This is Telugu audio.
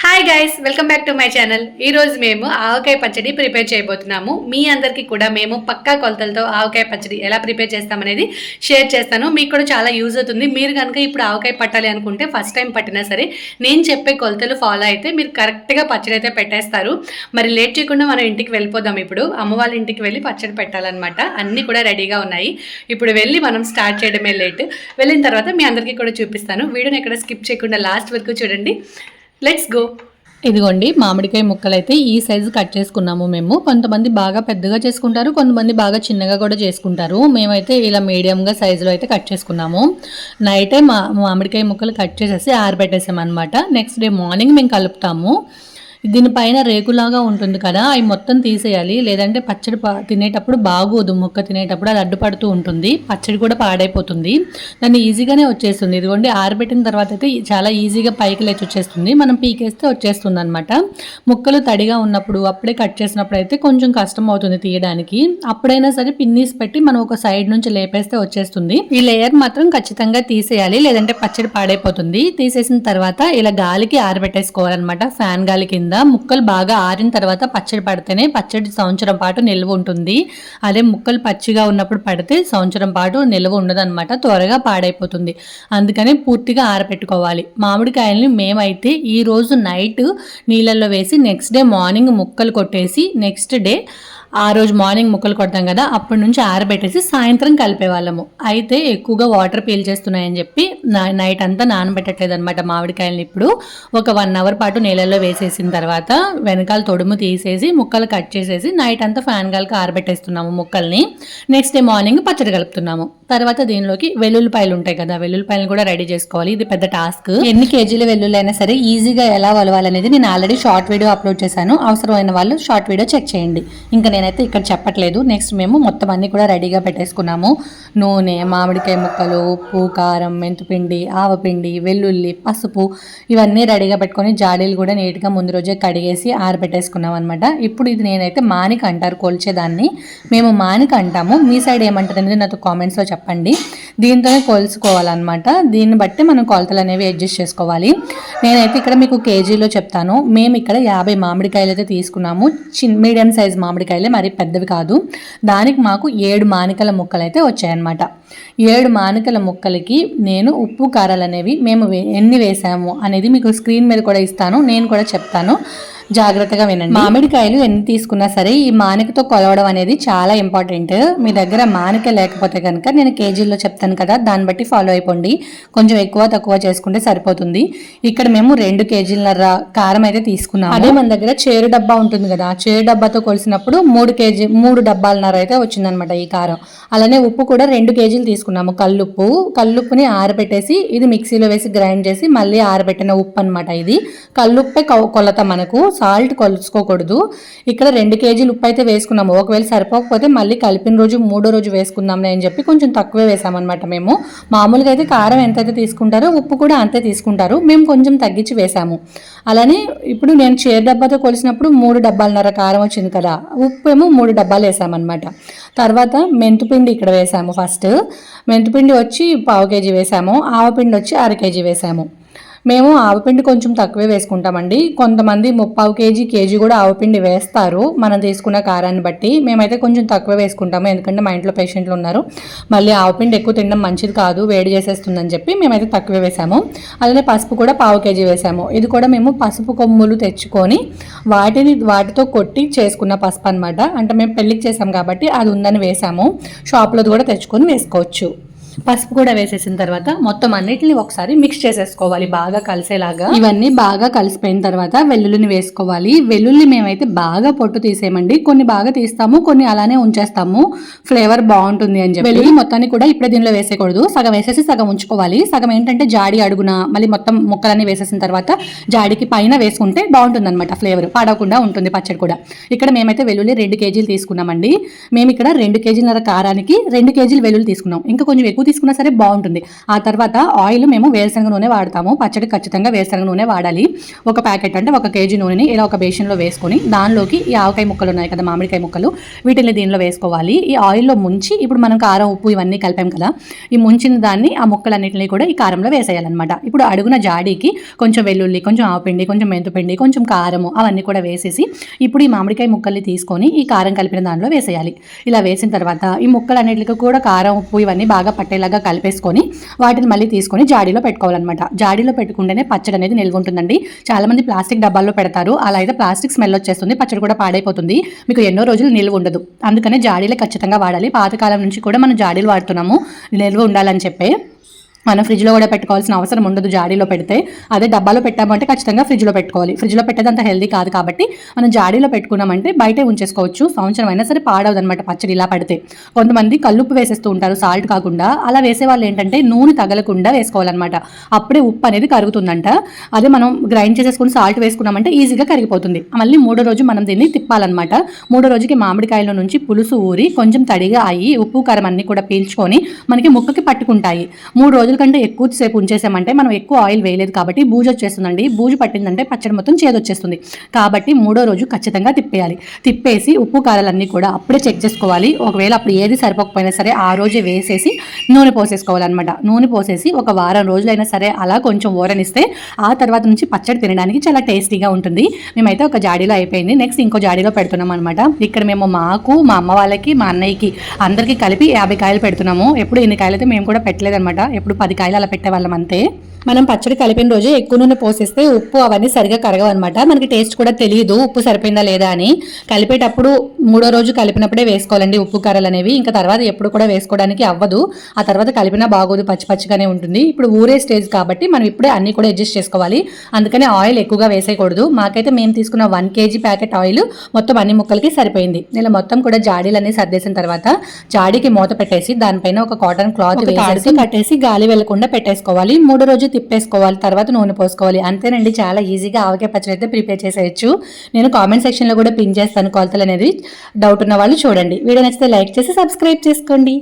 Hi guys welcome back to my channel ఈరోజు మేము ఆవకాయ పచ్చడి ప్రిపేర్ చేయబోతున్నాము. మీ అందరికీ కూడా మేము పక్కా కొలతలతో ఆవకాయ పచ్చడి ఎలా ప్రిపేర్ చేస్తామనేది షేర్ చేస్తాను. మీకు కూడా చాలా యూజ్ అవుతుంది. మీరు కనుక ఇప్పుడు ఆవకాయ పట్టాలి అనుకుంటే ఫస్ట్ టైం పట్టినా సరే నేను చెప్పే కొలతలు ఫాలో అయితే మీరు కరెక్ట్గా పచ్చడి అయితే పెట్టేస్తారు. మరి లేట్ చేయకుండా మనం ఇంటికి వెళ్ళిపోదాం ఇప్పుడు. అమ్మ వాళ్ళ ఇంటికి వెళ్ళి పచ్చడి పెట్టాలన్నమాట. అన్నీ కూడా రెడీగా ఉన్నాయి. ఇప్పుడు వెళ్ళి మనం స్టార్ట్ చేయడమే లేట్ వెళ్ళిన తర్వాత మీ అందరికీ కూడా చూపిస్తాను. వీడియోని ఎక్కడ స్కిప్ చేయకుండా లాస్ట్ వరకు చూడండి. లెట్స్ గో ఇదిగోండి మామిడికాయ ముక్కలు అయితే ఈ సైజు కట్ చేసుకున్నాము మేము. కొంతమంది బాగా పెద్దగా చేసుకుంటారు కొంతమంది బాగా చిన్నగా కూడా చేసుకుంటారు. మేమైతే ఇలా మీడియంగా సైజులో అయితే కట్ చేసుకున్నాము. నైటే మా మామిడికాయ ముక్కలు కట్ చేసేసి ఆరబెట్టేసాము అనమాట నెక్స్ట్ డే మార్నింగ్ మేము కలుపుతాము. దీనిపైన రేకులాగా ఉంటుంది కదా అవి మొత్తం తీసేయాలి. లేదంటే పచ్చడి పా- తినేటప్పుడు బాగోదు ముక్క తినేటప్పుడు అది అడ్డుపడుతూ ఉంటుంది. పచ్చడి కూడా పాడైపోతుంది. దాన్ని ఈజీగానే వచ్చేస్తుంది. ఇదిగోండి ఆరబెట్టిన తర్వాత అయితే చాలా ఈజీగా పైకి లేచి వచ్చేస్తుంది. మనం పీకేస్తే వచ్చేస్తుంది అనమాట ముక్కలు తడిగా ఉన్నప్పుడు అప్పుడే కట్ చేసినప్పుడు అయితే కొంచెం కష్టం అవుతుంది తీయడానికి. అప్పుడైనా సరే పిన్నీస్ పెట్టి మనం ఒక సైడ్ నుంచి లేపేస్తే వచ్చేస్తుంది. ఈ లేయర్ మాత్రం ఖచ్చితంగా తీసేయాలి. లేదంటే పచ్చడి పాడైపోతుంది. తీసేసిన తర్వాత ఇలా గాలికి ఆరబెట్టేసుకోవాలన్నమాట. ఫ్యాన్ గాలి కింద ముక్కలు బాగా ఆరిన తర్వాత పచ్చడి పడితేనే పచ్చడి సంవత్సరం పాటు నిల్వ ఉంటుంది. అదే ముక్కలు పచ్చిగా ఉన్నప్పుడు పడితే సంవత్సరం పాటు నిల్వ ఉండదన్నమాట త్వరగా పాడైపోతుంది. అందుకని పూర్తిగా ఆరబెట్టుకోవాలి మామిడికాయల్ని మేమైతే ఈ రోజు నైట్ నీళ్ళల్లో వేసి నెక్స్ట్ డే మార్నింగ్ ముక్కలు కొట్టేసి నెక్స్ట్ డే ఆ రోజు మార్నింగ్ ముక్కలు కొడతాం కదా అప్పటి నుంచి ఆరబెట్టేసి సాయంత్రం కలిపేవాళ్ళము. అయితే ఎక్కువగా వాటర్ పీల్చేస్తున్నాయని చెప్పి నైట్ అంతా నానబెట్టట్లేదు అనమాట మామిడికాయలని ఇప్పుడు. ఒక వన్ అవర్ పాటు నీళ్ళల్లో వేసేసిన తర్వాత వెనకాల తొడుము తీసేసి ముక్కలు కట్ చేసేసి నైట్ అంతా ఫ్యాన్ గాలికి ఆరబెట్టేస్తున్నాము ముక్కల్ని. నెక్స్ట్ డే మార్నింగ్ పచ్చడి కలుపుతున్నాము. తర్వాత దీనిలోకి వెల్లుల్లిపాయలు ఉంటాయి కదా వెల్లుల్లిపాయలు కూడా రెడీ చేసుకోవాలి. ఇది పెద్ద టాస్క్. ఎన్ని కేజీల వెల్లుల్లి అయినా సరే ఈజీగా ఎలా వలవాలనేది నేను ఆల్రెడీ షార్ట్ వీడియో అప్లోడ్ చేశాను. అవసరమైన వాళ్ళు షార్ట్ వీడియో చెక్ చేయండి. ఇంకా నేనైతే ఇక్కడ చెప్పట్లేదు. నెక్స్ట్ మేము మొత్తం అన్ని కూడా రెడీగా పెట్టేసుకున్నాము. నూనె మామిడికాయ ముక్కలు ఉప్పు కారం మెంతుపిండి ఆవపిండి వెల్లుల్లి పసుపు ఇవన్నీ రెడీగా పెట్టుకొని జాడీలు కూడా నీట్గా ముందు రోజు కడిగేసి ఆరబెట్టేసుకున్నాం అనమాట ఇప్పుడు ఇది నేనైతే మానిక అంటారు కొలిచేదాన్ని. మేము మానిక అంటాము. మీ సైడ్ ఏమంటారు అనేది నాతో కామెంట్స్లో చెప్పండి. దీంతోనే కోల్చుకోవాలన్నమాట దీన్ని బట్టి మనం కొలతలు అనేవి అడ్జస్ట్ చేసుకోవాలి. నేనైతే ఇక్కడ మీకు కేజీలో చెప్తాను. మేము ఇక్కడ యాభై మామిడికాయలు అయితే తీసుకున్నాము. చిన్ మీడియం సైజ్ మామిడికాయలే మరి పెద్దవి కాదు. దానికి మాకు ఏడు మానికల ముక్కలు అయితే వచ్చాయన్నమాట. ఏడు మానికల ముక్కలకి నేను ఉప్పు కారాలు అనేవి మేము వే- ఎన్ని వేసాము అనేది మీకు స్క్రీన్ మీద కూడా ఇస్తాను. నేను కూడా చెప్తాను. జాగ్రత్తగా వినండి. మామిడికాయలు ఎన్ని తీసుకున్నా సరే ఈ మానికతో కొలవడం అనేది చాలా ఇంపార్టెంట్. మీ దగ్గర మానిక లేకపోతే కనుక నేను కేజీల్లో చెప్తాను కదా దాన్ని బట్టి ఫాలో అయిపోండి. కొంచెం ఎక్కువ తక్కువ చేసుకుంటే సరిపోతుంది. ఇక్కడ మేము రెండు కేజీలన్నర కారం అయితే తీసుకున్నాము. అదే మన దగ్గర చేరు డబ్బా ఉంటుంది కదా చేరు డబ్బాతో కొలిసినప్పుడు మూడు కేజీ మూడు డబ్బాలన్నర అయితే వచ్చిందనమాట ఈ కారం. అలానే ఉప్పు కూడా రెండు కేజీలు తీసుకున్నాము కల్లుప్పు. కల్లుప్పుని ఆరబెట్టేసి ఇది మిక్సీలో వేసి గ్రైండ్ చేసి మళ్ళీ ఆరబెట్టిన ఉప్పు అనమాట ఇది. కల్లుప్పే కొలత మనకు. సాల్ట్ కొలుచుకోకూడదు ఇక్కడ రెండు కేజీలు ఉప్పు అయితే వేసుకున్నాము. ఒకవేళ సరిపోకపోతే మళ్ళీ కలిపిన రోజు మూడో రోజు వేసుకుందాంలే అని చెప్పి కొంచెం తక్కువే వేసామన్నమాట మేము. మామూలుగా అయితే కారం ఎంతైతే తీసుకుంటారో ఉప్పు కూడా అంతే తీసుకుంటారు. మేము కొంచెం తగ్గించి వేసాము. అలానే ఇప్పుడు నేను చేరు డబ్బాతో కొలిసినప్పుడు మూడు డబ్బాలన్నర కారం వచ్చింది కదా ఉప్పు ఏమో మూడు డబ్బాలు వేసామన్నమాట. తర్వాత మెంతుపిండి ఇక్కడ వేసాము ఫస్ట్. మెంతుపిండి వచ్చి పావు కేజీ వేసాము. ఆవపిండి వచ్చి అర కేజీ వేసాము. మేము ఆవపిండి కొంచెం తక్కువే వేసుకుంటామండి. కొంతమంది ముప్పావు కేజీ కేజీ కూడా ఆవపిండి వేస్తారు. మనం తీసుకున్న కారాన్ని బట్టి మేమైతే కొంచెం తక్కువ వేసుకుంటాము. ఎందుకంటే మా ఇంట్లో పేషెంట్లు ఉన్నారు. మళ్ళీ ఆవపిండి ఎక్కువ తినడం మంచిది కాదు. వేడి చేసేస్తుందని చెప్పి మేమైతే తక్కువే వేసాము. అలానే పసుపు కూడా పావు కేజీ వేసాము. ఇది కూడా మేము పసుపు కొమ్ములు తెచ్చుకొని వాటిని వాటితో కొట్టి చేసుకున్న పసుపు అనమాట అంటే మేము పెళ్ళికి చేసాం కాబట్టి అది ఉందని వేసాము. షాప్లో కూడా తెచ్చుకొని వేసుకోవచ్చు. పసుపు కూడా వేసేసిన తర్వాత మొత్తం అన్నిటిని ఒకసారి మిక్స్ చేసేసుకోవాలి బాగా కలిసేలాగా. ఇవన్నీ బాగా కలిసిపోయిన తర్వాత వెల్లుల్లిని వేసుకోవాలి. వెల్లుల్లి మేమైతే బాగా పొట్టు తీసేయమండి. కొన్ని బాగా తీస్తాము కొన్ని అలానే ఉంచేస్తాము. ఫ్లేవర్ బాగుంటుంది అని చెప్పి. వెల్లుల్లి మొత్తాన్ని కూడా ఇప్పుడే దీనిలో వేసేయకూడదు. సగం వేసేసి సగం ఉంచుకోవాలి. సగం ఏంటంటే జాడి అడుగున మళ్ళీ మొత్తం ముక్కలన్నీ వేసేసిన తర్వాత జాడికి పైన వేసుకుంటే బాగుంటుంది అనమాట ఫ్లేవర్. పాడకుండా ఉంటుంది పచ్చడి కూడా. ఇక్కడ మేమైతే వెల్లుల్లి రెండు కేజీలు తీసుకున్నామండి. మేము ఇక్కడ రెండు కేజీలన్నర కారానికి రెండు కేజీలు వెల్లుల్లి తీసుకున్నాం. ఇంకా కొంచెం ఎక్కువ తీసుకున్నా సరే బాగుంటుంది. ఆ తర్వాత ఆయిల్ మేము వేరుశనగ నూనె వాడతాము. పచ్చడి ఖచ్చితంగా వేరుశనగ నూనె వాడాలి. ఒక ప్యాకెట్ అంటే ఒక కేజీ నూనెని ఇలా ఒక బేషన్లో వేసుకొని దానిలోకి ఈ ఆవకాయ ముక్కలు ఉన్నాయి కదా మామిడికాయ ముక్కలు వీటిని దీనిలో వేసుకోవాలి. ఈ ఆయిల్లో ముంచి ఇప్పుడు మనం కారం ఉప్పు ఇవన్నీ కలిపాం కదా ఈ ముంచిన దాన్ని ఆ ముక్కలన్నింటినీ కూడా ఈ కారంలో వేసేయాలన్నమాట. ఇప్పుడు అడుగున జాడీకి కొంచెం వెల్లుల్లి కొంచెం ఆవపిండి కొంచెం మెంతుపిండి కొంచెం కారము అవన్నీ కూడా వేసేసి ఇప్పుడు ఈ మామిడికాయ ముక్కల్ని తీసుకొని ఈ కారం కలిపిన దానిలో వేసేయాలి. ఇలా వేసిన తర్వాత ఈ ముక్కలన్నిటికీ కూడా కారం ఉప్పు ఇవన్నీ బాగా పట్టేలాగా కలిపేసుకొని వాటిని మళ్ళీ తీసుకొని జాడీలో పెట్టుకోవాలన్నమాట. జాడీలో పెట్టుకుంటేనే పచ్చడి అనేది నిల్వ ఉంటుందండి చాలా మంది ప్లాస్టిక్ డబ్బాల్లో పెడతారు. అలా అయితే ప్లాస్టిక్ స్మెల్ వచ్చేస్తుంది పచ్చడి కూడా పాడైపోతుంది. మీకు ఎన్నో రోజులు నిల్వ ఉండదు. అందుకనే జాడీలే ఖచ్చితంగా వాడాలి. పాతకాలం నుంచి కూడా మనం జాడీలు వాడుతున్నాము. నిల్వ ఉండాలని చెప్పే. మనం ఫ్రిడ్జ్లో కూడా పెట్టుకోవాల్సిన అవసరం ఉండదు జాడీలో పెడితే. అదే డబ్బాలో పెట్టామంటే ఖచ్చితంగా ఫ్రిడ్జ్లో పెట్టుకోవాలి. ఫ్రిడ్జ్లో పెట్టేది అంత హెల్దీ కాదు కాబట్టి మనం జాడీలో పెట్టుకున్నామంటే బయటే ఉంచేసుకోవచ్చు. సంవత్సరం అయినా సరే పాడవదు అనమాట పచ్చడి ఇలా పడితే. కొంతమంది కల్లుప్పు వేసేస్తూ ఉంటారు సాల్ట్ కాకుండా. అలా వేసే వాళ్ళు ఏంటంటే నూనె తగలకుండా వేసుకోవాలన్నమాట. అప్పుడే ఉప్పు అనేది కరుగుతుందంట. అదే మనం గ్రైండ్ చేసేసుకుని సాల్ట్ వేసుకున్నామంటే ఈజీగా కరిగిపోతుంది. మళ్ళీ మూడో రోజు మనం దీన్ని తిప్పాలన్నమాట. మూడో రోజుకి మామిడికాయల నుంచి పులుసు ఊరి కొంచెం తడిగా అయ్యి ఉప్పు కారం అన్ని కూడా పీల్చుకొని మనకి ముక్కకి పట్టుకుంటాయి. మూడు రోజులు కంటే ఎక్కువసేపు ఉంచేసామంటే మనం ఎక్కువ ఆయిల్ వేయలేదు కాబట్టి బూజు వచ్చేస్తుందండి. బూజు పట్టిందంటే పచ్చడి మొత్తం చేదొచ్చేస్తుంది కాబట్టి మూడో రోజు ఖచ్చితంగా తిప్పేయాలి. తిప్పేసి ఉప్పు కారాలన్నీ కూడా అప్పుడే చెక్ చేసుకోవాలి. ఒకవేళ అప్పుడు ఏది సరిపోకపోయినా సరే ఆ రోజే వేసేసి నూనె పోసేసుకోవాలన్నమాట. నూనె పోసేసి ఒక వారం రోజులైనా సరే అలా కొంచెం ఊరనిస్తే ఆ తర్వాత నుంచి పచ్చడి తినడానికి చాలా టేస్టీగా ఉంటుంది. మేమైతే ఒక జాడీలో అయిపోయింది. నెక్స్ట్ ఇంకో జాడీలో పెడుతున్నాం అనమాట ఇక్కడ మేము మాకు మా అమ్మ వాళ్ళకి మా అన్నయ్యకి అందరికీ కలిపి యాభై కాయలు పెడుతున్నాము. ఎప్పుడు ఎన్ని కాయలు అయితే మేము కూడా పెట్టలేదన్నమాట. ఎప్పుడు పది కాయలు అలా పెట్టేవాళ్ళం అంతే. మనం పచ్చడి కలిపిన రోజు ఎక్కువ నూనె పోసేస్తే ఉప్పు అవన్నీ సరిగా కరగవు అనమాట మనకి టేస్ట్ కూడా తెలియదు ఉప్పు సరిపోయిందా లేదా అని. కలిపేటప్పుడు మూడో రోజు కలిపినప్పుడే వేసుకోవాలండి ఉప్పు కారాలు అనేవి. ఇంకా తర్వాత ఎప్పుడు కూడా వేసుకోవడానికి అవ్వదు. ఆ తర్వాత కలిపినా బాగోదు పచ్చి పచ్చిగానే ఉంటుంది. ఇప్పుడు ఊరే స్టేజ్ కాబట్టి మనం ఇప్పుడే అన్ని కూడా అడ్జస్ట్ చేసుకోవాలి. అందుకని ఆయిల్ ఎక్కువగా వేసేయకూడదు. మాకైతే మేము తీసుకున్న వన్ కేజీ ప్యాకెట్ ఆయిల్ మొత్తం అన్ని ముక్కలకి సరిపోయింది. ఇలా మొత్తం కూడా జాడీలన్నీ సర్దేసిన తర్వాత జాడీకి మూత పెట్టేసి దానిపైన ఒక కాటన్ క్లాత్ కట్టేసి గాలి వెళ్ళకుండా పెట్టేసుకోవాలి. మూడో రోజు తిప్పేసుకోవాలి తర్వాత నూనె పోసుకోవాలి. అంతేనండి చాలా ఈజీగా ఆవకాయ పచ్చడి అయితే ప్రిపేర్ చేసేయచ్చు. నేను కామెంట్ సెక్షన్లో కూడా పిన్ చేస్తాను కొలతలు అనేది. డౌట్ ఉన్న వాళ్ళు చూడండి. వీడియో నచ్చితే లైక్ చేసి సబ్స్క్రైబ్ చేసుకోండి.